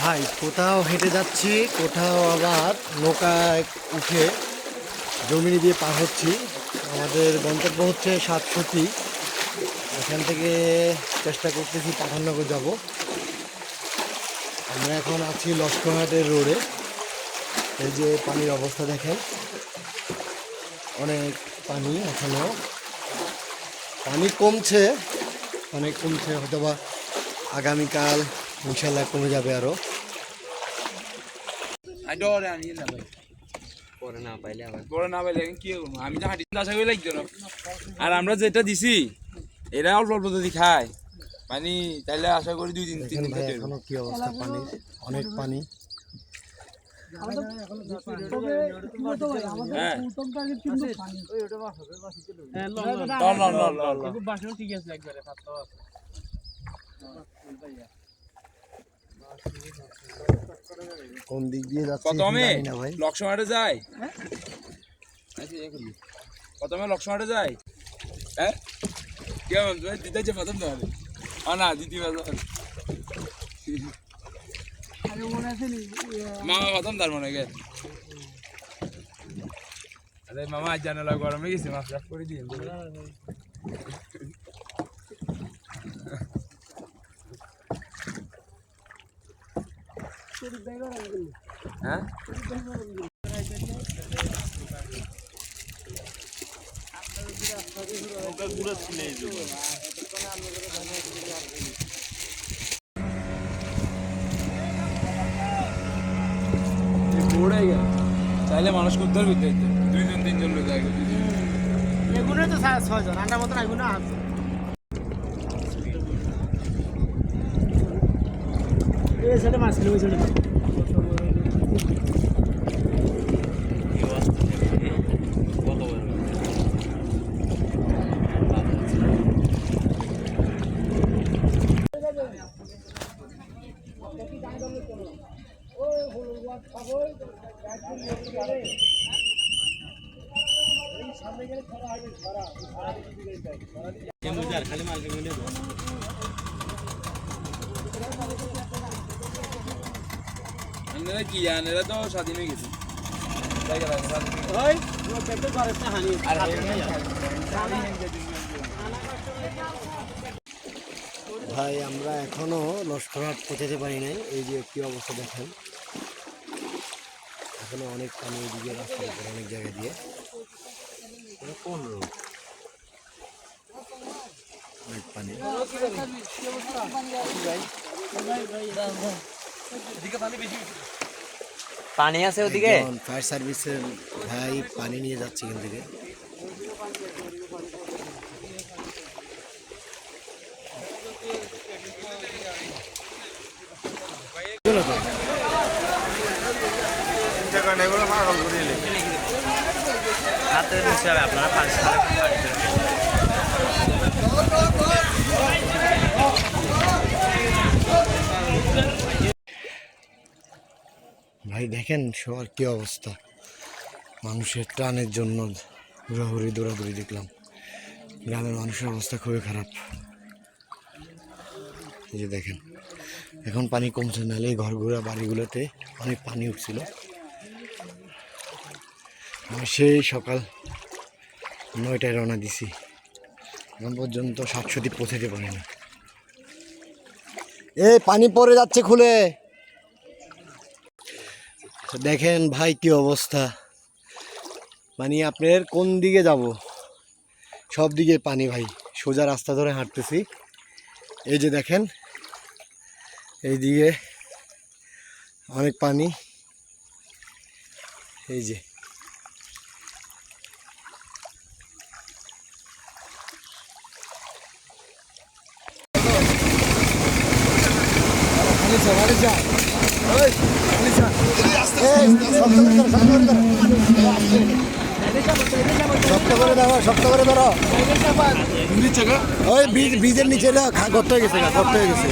ভাই, কোথাও হেঁটে যাচ্ছি, কোথাও আবার নৌকায় উঠে জমিনি দিয়ে পার হচ্ছি। আমাদের গন্তব্য হচ্ছে সাতক্ষতি এখান থেকে চেষ্টা করতেছি পাঠাননগর যাব। আমরা এখন আছি লস্করহাটের রোডে। এই যে পানির অবস্থা দেখেন। অনেক পানি এখনও পানি কমছে, অনেক কমছে হয়তো বা আগামীকাল ইনশাল্লাহ কমে যাবে আরও না আর আমরা যেটা দিছি এরা অল্প অল্প যদি খায় মানে তাইলে আশা করি দুই দিন তিন দিন এখনও কি অবস্থা পানির? অনেক পানি। হ্যাঁ লল লল। কোন দিক দিয়ে যাচ্ছে প্রথমে জানি না ভাই। লক্ষ্মণে যায় আচ্ছা, ইয়ে যায় হ্যাঁ? কেমন তুমি দিতে যে প্রথম তো হবে। না দ্বিতীয় প্রথম মামা প্রথম তার মনে গেল আরে মামা আজ জানালা গরমে গেছে মাছ করে দিয়ে হ্যাঁ? চাইলে মানুষ উদ্ধার করতে হইতো। দুইজন তিনজন লোক আগে এগুলো তো ছয়জন আন্ডার মতন এগুলো আছে এই সাইডে মাছ ছিল ওই সাইডে খালি মাল মিলে কি জান এরা তো স্বাধীন হয়ে গেছে ভাই আমরা এখনও লস্করহাট পৌঁছাতে পারি নাই। এই যে কি অবস্থা দেখেন। এখনও অনেক পানি এদিকে উপর অনেক জায়গা দিয়ে। এটা কোন রোড? অনেক পানি। পানি আছে ওদিকে? ফায়ার সার্ভিসের ভাই পানি নিয়ে যাচ্ছে এখান থেকে। নিচে আপনারা ভাই দেখেন সবার কি অবস্থা। মানুষের টানের জন্য ঘোরাঘুরি দৌড়াদৌড়ি দেখলাম। গ্রামের মানুষের অবস্থা খুবই খারাপ। এই যে দেখেন, এখন পানি কমছে, নাহলে এই ঘরঘোরা বাড়িগুলোতে অনেক পানি উঠছিল। আমি সেই সকাল নয়টায় রওনা দিছি। এখন পর্যন্ত সাতশোটি পৌঁছাতে পারিনি। এ পানি পড়ে যাচ্ছে খুলে। দেখেন ভাই কি অবস্থা। মানে আপনার কোন দিকে যাব? সব দিকে পানি ভাই, সোজা রাস্তা ধরে হাঁটতেছি। এই যে দেখেন, এই দিকে অনেক পানি। এই যে। বীজের নিচে না গর্ত হয়ে গেছে গর্ত হয়ে গেছে।